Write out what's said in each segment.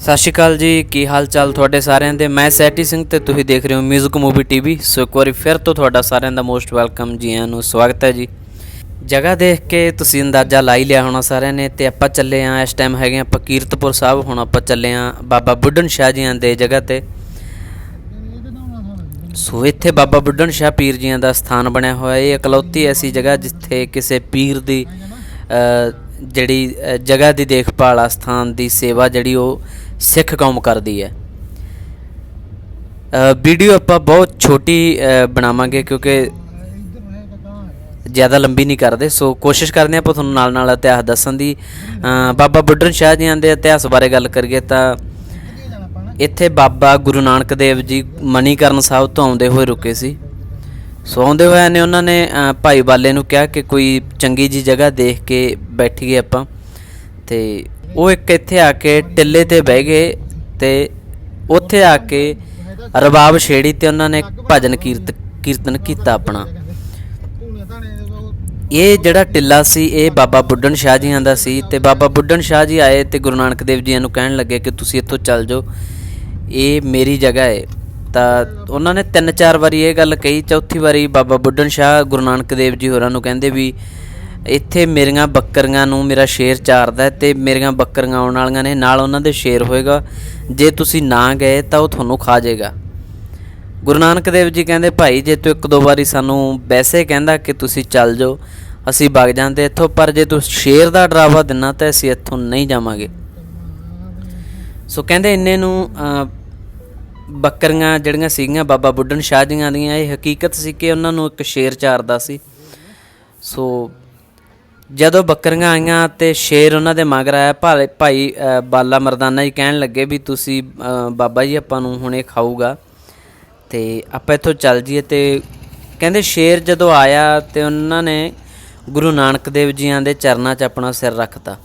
ਸਤਿ ਸ਼੍ਰੀ ਅਕਾਲ ਜੀ, ਕੀ ਹਾਲ ਚਾਲ ਤੁਹਾਡੇ ਸਾਰਿਆਂ ਦੇ? ਮੈਂ ਸੈਟੀ ਸਿੰਘ ਤੇ ਤੁਸੀਂ ਦੇਖ ਰਹੇ ਹੋ 뮤직 ਮੂਵੀ ਟੀਵੀ ਸੋ ਇੱਕ ਵਾਰੀ ਫਿਰ ਤੋਂ ਤੁਹਾਡਾ ਸਾਰਿਆਂ ਦਾ ਮੋਸਟ ਵੈਲਕਮ ਜੀ ਆਇਆਂ ਨੂੰ ਸਵਾਗਤ ਹੈ ਜੀ। ਜਗ੍ਹਾ ਦੇਖ ਕੇ ਤੁਸੀਂ ਅੰਦਾਜ਼ਾ ਲਾਈ ਲਿਆ ਹੋਣਾ ਸਾਰਿਆਂ ਨੇ ਤੇ ਆਪਾਂ ਚੱਲੇ ਆਂ ਇਸ ਟਾਈਮ ਹੈਗੇ ਆਪਾਂ ਕੀਰਤਪੁਰ ਸਾਹਿਬ। ਹੁਣ ਆਪਾਂ ਚੱਲੇ ਆਂ ਬਾਬਾ ਬੁੱਢਣ ਸ਼ਾਹ ਜੀਆਂ ਦੇ ਜਗ੍ਹਾ ਤੇ। ਸੋ ਇੱਥੇ ਬਾਬਾ ਬੁੱਢਣ ਸ਼ਾਹ ਪੀਰ ਜੀਆਂ ਦਾ ਸਥਾਨ ਬਣਿਆ ਹੋਇਆ ਇਹ ਇਕਲੌਤੀ ਐਸੀ ਜਗ੍ਹਾ ਜਿੱਥੇ ਕਿਸੇ ਪੀਰ ਦੀ ਜਿਹੜੀ ਜਗ੍ਹਾ ਦੀ ਦੇਖਭਾਲ ਆ, ਸਥਾਨ ਦੀ ਸੇਵਾ ਜਿਹੜੀ ਉਹ ਸਿੱਖ ਕੌਮ ਕਰਦੀ ਹੈ। ਵੀਡੀਓ ਆਪਾਂ ਬਹੁਤ ਛੋਟੀ ਬਣਾਵਾਂਗੇ ਕਿਉਂਕਿ ਜ਼ਿਆਦਾ ਲੰਬੀ ਨਹੀਂ ਕਰਦੇ। ਸੋ ਕੋਸ਼ਿਸ਼ ਕਰਦੇ ਹਾਂ ਆਪਾਂ ਤੁਹਾਨੂੰ ਨਾਲ ਨਾਲ ਇਤਿਹਾਸ ਦੱਸਣ ਦੀ। ਬਾਬਾ ਬੁੱਢਨ ਸ਼ਾਹ ਜੀਆਂ ਦੇ ਇਤਿਹਾਸ ਬਾਰੇ ਗੱਲ ਕਰੀਏ ਤਾਂ ਇੱਥੇ ਬਾਬਾ ਗੁਰੂ ਨਾਨਕ ਦੇਵ ਜੀ ਮਨੀਕਰਨ ਸਾਹਿਬ ਤੋਂ ਆਉਂਦੇ ਹੋਏ ਰੁਕੇ ਸੀ। ਸੋ ਆਉਂਦੇ ਹੋਏ ਨੇ ਉਹਨਾਂ ਨੇ ਅ, ਭਾਈ ਬਾਲੇ ਨੂੰ ਕਿਹਾ ਕਿ ਕੋਈ ਚੰਗੀ ਜੀ ਜਗ੍ਹਾ ਦੇਖ ਕੇ ਬੈਠੀਏ ਆਪਾਂ। ਤੇ ਉਹ ਇੱਕ ਇੱਥੇ ਆ ਕੇ ਟਿੱਲੇ ਤੇ ਬਹਿ ਗਏ ਤੇ ਉੱਥੇ ਆ ਕੇ ਰਬਾਬ ਛੇੜੀ ਤੇ ਉਹਨਾਂ ਨੇ ਭਜਨ ਕੀਰਤ, ਕੀਰਤਨ ਕੀਤਾ ਆਪਣਾ। ਇਹ ਜਿਹੜਾ ਟਿੱਲਾ ਸੀ, ਇਹ ਬਾਬਾ ਬੁੱਢਣ ਸ਼ਾਹ ਜੀਆਂ ਦਾ ਸੀ ਤੇ ਬਾਬਾ ਬੁੱਢਣ ਸ਼ਾਹ ਜੀ ਆਏ ਤੇ ਗੁਰੂ ਨਾਨਕ ਦੇਵ ਜੀਆਂ ਨੂੰ ਕਹਿਣ ਲੱਗੇ ਕਿ ਤੁਸੀਂ ਇੱਥੋਂ ਚੱਲ ਜਾਓ, ਇਹ ਮੇਰੀ ਜਗ੍ਹਾ ਹੈ ਤਾਂ ਉਹਨਾਂ ਨੇ ਤਿੰਨ ਚਾਰ ਵਾਰੀ ਇਹ ਗੱਲ ਕਹੀ, ਚੌਥੀ ਵਾਰੀ ਬਾਬਾ ਬੁੱਢਣ ਸ਼ਾਹ ਗੁਰੂ ਨਾਨਕ ਦੇਵ ਜੀ ਹੋਰਾਂ ਨੂੰ ਕਹਿੰਦੇ ਵੀ ਇੱਥੇ ਮੇਰੀਆਂ ਬੱਕਰੀਆਂ ਨੂੰ ਮੇਰਾ ਸ਼ੇਰ ਚਾਰਦਾ ਹੈ ਤੇ ਮੇਰੀਆਂ ਬੱਕਰੀਆਂ ਆਉਣ ਵਾਲੀਆਂ ਨੇ, ਨਾਲ ਉਹਨਾਂ ਦੇ ਸ਼ੇਰ ਹੋਏਗਾ। ਜੇ ਤੁਸੀਂ ਨਾ ਗਏ ਤਾਂ ਉਹ ਤੁਹਾਨੂੰ ਖਾ ਜਾਏਗਾ। ਗੁਰੂ ਨਾਨਕ ਦੇਵ ਜੀ ਕਹਿੰਦੇ, ਭਾਈ, ਜੇ ਤੂੰ ਇੱਕ ਦੋ ਵਾਰੀ ਸਾਨੂੰ ਵੈਸੇ ਕਹਿੰਦਾ ਕਿ ਤੁਸੀਂ ਚੱਲ ਜਾਓ, ਅਸੀਂ ਵਗ ਜਾਂਦੇ ਇੱਥੋਂ, ਪਰ ਜੇ ਤੂੰ ਸ਼ੇਰ ਦਾ ਡਰਾਵਾ ਦਿਨਾ ਤਾਂ ਅਸੀਂ ਇੱਥੋਂ ਨਹੀਂ ਜਾਵਾਂਗੇ। ਸੋ ਕਹਿੰਦੇ ਇੰਨੇ ਨੂੰ ਬੱਕਰੀਆਂ ਜਿਹੜੀਆਂ ਸੀਗੀਆਂ, ਬਾਬਾ ਬੁੱਢਣ ਸ਼ਾਹ ਜੀਆਂ ਦੀਆਂ, ਇਹ ਹਕੀਕਤ ਸੀ ਕਿ ਉਹਨਾਂ ਨੂੰ ਇੱਕ ਸ਼ੇਰ ਚਾਰਦਾ ਸੀ। ਸੋ ਜਦੋਂ ਬੱਕਰੀਆਂ ਆਈਆਂ ਤੇ ਸ਼ੇਰ ਉਹਨਾਂ ਦੇ ਮਗਰ ਆਇਆ ਭਾਈ ਭਾਈ ਬਾਲਾ ਮਰਦਾਨਾ ਜੀ ਕਹਿਣ ਲੱਗੇ ਵੀ ਤੁਸੀਂ ਬਾਬਾ ਜੀ ਆਪਾਂ ਨੂੰ ਹੁਣੇ ਖਾਊਗਾ। ਤੇ ਆਪਾਂ ਇੱਥੋਂ ਚੱਲ ਜੀਏ ਤੇ ਕਹਿੰਦੇ ਸ਼ੇਰ ਜਦੋਂ ਆਇਆ ਤੇ ਉਹਨਾਂ ਨੇ ਗੁਰੂ ਨਾਨਕ ਦੇਵ ਜੀਆਂ ਦੇ ਚਰਨਾਂ 'ਚ ਆਪਣਾ ਸਿਰ ਰੱਖਤਾ।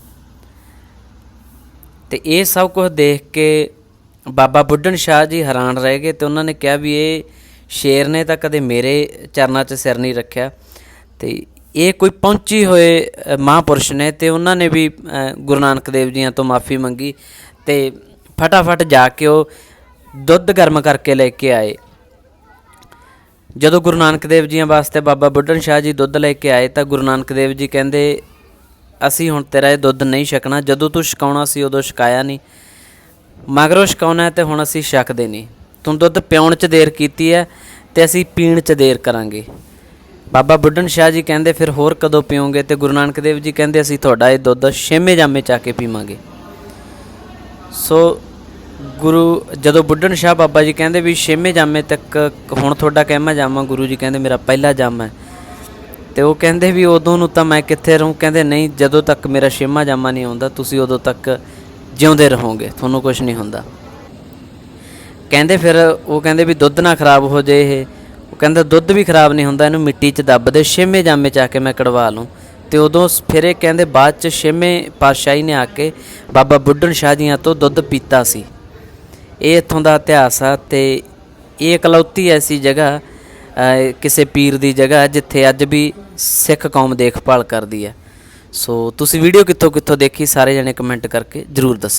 ਤੇ ਇਹ ਸਭ ਕੁਝ ਦੇਖ ਕੇ ਬਾਬਾ ਬੁੱਢਣ ਸ਼ਾਹ ਜੀ ਹੈਰਾਨ ਰਹਿ ਗਏ ਤੇ ਉਹਨਾਂ ਨੇ ਕਿਹਾ ਵੀ ਇਹ ਸ਼ੇਰ ਨੇ ਤਾਂ ਕਦੇ ਮੇਰੇ ਚਰਨਾਂ 'ਚ ਸਿਰ ਨਹੀਂ ਰੱਖਿਆ। ਤੇ ਇਹ ਕੋਈ ਪਹੁੰਚੀ ਹੋਏ ਅ, ਮਹਾਂਪੁਰਸ਼ ਨੇ ਤੇ ਉਹਨਾਂ ਨੇ ਵੀ ਗੁਰੂ ਨਾਨਕ ਦੇਵ ਜੀਆਂ ਤੋਂ ਮਾਫੀ ਮੰਗੀ ਤੇ ਫਟਾਫਟ ਜਾ ਕੇ ਉਹ ਦੁੱਧ ਗਰਮ ਕਰਕੇ ਲੈ ਕੇ ਆਏ। ਜਦੋਂ ਗੁਰੂ ਨਾਨਕ ਦੇਵ ਜੀਆਂ ਵਾਸਤੇ ਬਾਬਾ ਬੁੱਢਣ ਸ਼ਾਹ ਜੀ ਦੁੱਧ ਲੈ ਕੇ ਆਏ ਤਾਂ ਗੁਰੂ ਨਾਨਕ ਦੇਵ ਜੀ ਕਹਿੰਦੇ ਅਸੀਂ ਹੁਣ ਤੇਰਾ ਇਹ ਦੁੱਧ ਨਹੀਂ ਛਕਣਾ ਜਦੋਂ ਤੂੰ ਛਕਾਉਣਾ ਸੀ ਉਦੋਂ ਛਕਾਇਆ ਨਹੀਂ। ਮਗਰੋਂ ਛਕਾਉਣਾ ਹੈ ਤੇ ਹੁਣ ਅਸੀਂ ਛਕਦੇ ਨਹੀਂ। ਤੂੰ ਦੁੱਧ ਪਿਉਣ 'ਚ ਦੇਰ ਕੀਤੀ ਹੈ ਤੇ ਅਸੀਂ ਪੀਣ 'ਚ ਦੇਰ ਕਰਾਂਗੇ। ਬਾਬਾ ਬੁੱਢਣ ਸ਼ਾਹ ਜੀ ਕਹਿੰਦੇ, ਫਿਰ ਹੋਰ ਕਦੋਂ ਪੀਓਗੇ? ਤੇ ਗੁਰੂ ਨਾਨਕ ਦੇਵ ਜੀ ਕਹਿੰਦੇ, ਅਸੀਂ ਤੁਹਾਡਾ ਇਹ ਦੁੱਧ ਛੇਵੇਂ ਜਾਮੇ ਚਾ ਕੇ ਪੀਵਾਂਗੇ। ਸੋ ਗੁਰੂ, ਜਦੋਂ ਬੁੱਢਣ ਸ਼ਾਹ ਬਾਬਾ ਜੀ ਕਹਿੰਦੇ ਵੀ ਛੇਵੇਂ ਜਾਮੇ ਤੱਕ ਹੁਣ ਤੁਹਾਡਾ ਕਹਿਮਾ ਜਾਮਾ ਗੁਰੂ ਜੀ ਕਹਿੰਦੇ, ਮੇਰਾ ਪਹਿਲਾ ਜਾਮਾ ਹੈ। ਤੇ ਉਹ ਕਹਿੰਦੇ ਵੀ ਉਦੋਂ ਨੂੰ ਤਾਂ ਮੈਂ ਕਿੱਥੇ ਰਹੂੰ? ਕਹਿੰਦੇ, ਨਹੀਂ, ਜਦੋਂ ਤੱਕ ਮੇਰਾ ਛੇਵਾਂ ਜਾਮਾ ਨਹੀਂ ਆਉਂਦਾ, ਤੁਸੀਂ ਉਦੋਂ ਤੱਕ ਜਿਉਂਦੇ ਰਹੋਗੇ, ਤੁਹਾਨੂੰ ਕੁਝ ਨਹੀਂ ਹੁੰਦਾ। ਕਹਿੰਦੇ ਫਿਰ, ਉਹ ਕਹਿੰਦੇ ਵੀ ਦੁੱਧ ਨਾ ਖਰਾਬ ਹੋ ਜੇ ਇਹ। ਉਹ ਕਹਿੰਦਾ, ਦੁੱਧ ਵੀ ਖਰਾਬ ਨਹੀਂ ਹੁੰਦਾ, ਇਹਨੂੰ ਮਿੱਟੀ 'ਚ ਦੱਬ ਦੇ, ਛੇਵੇਂ ਜਾਮੇ 'ਚ ਆ ਕੇ ਮੈਂ ਕਢਵਾ ਲੂੰ। ਤੇ ਉਦੋਂ ਫਿਰ ਇਹ ਕਹਿੰਦੇ, ਬਾਅਦ 'ਚ ਛੇਵੇਂ ਪਾਤਸ਼ਾਹੀ ਨੇ ਆ ਕੇ ਬਾਬਾ ਬੁੱਢਣ ਸ਼ਾਹ ਜੀਆਂ ਤੋਂ ਦੁੱਧ ਪੀਤਾ ਸੀ। ਇਹ ਇੱਥੋਂ ਦਾ ਇਤਿਹਾਸ ਆ ਤੇ ਇਹ ਇਕਲੌਤੀ ਐਸੀ ਜਗ੍ਹਾ ਕਿਸੇ ਪੀਰ ਦੀ ਜਗ੍ਹਾ ਜਿੱਥੇ ਅੱਜ ਵੀ ਸਿੱਖ ਕੌਮ ਦੇਖਭਾਲ ਕਰਦੀ ਹੈ। ਸੋ ਤੁਸੀਂ ਵੀਡੀਓ ਕਿੱਥੋਂ ਕਿੱਥੋਂ ਦੇਖੀ, ਸਾਰੇ ਜਣੇ ਕਮੈਂਟ ਕਰਕੇ ਜਰੂਰ ਦੱਸੋ।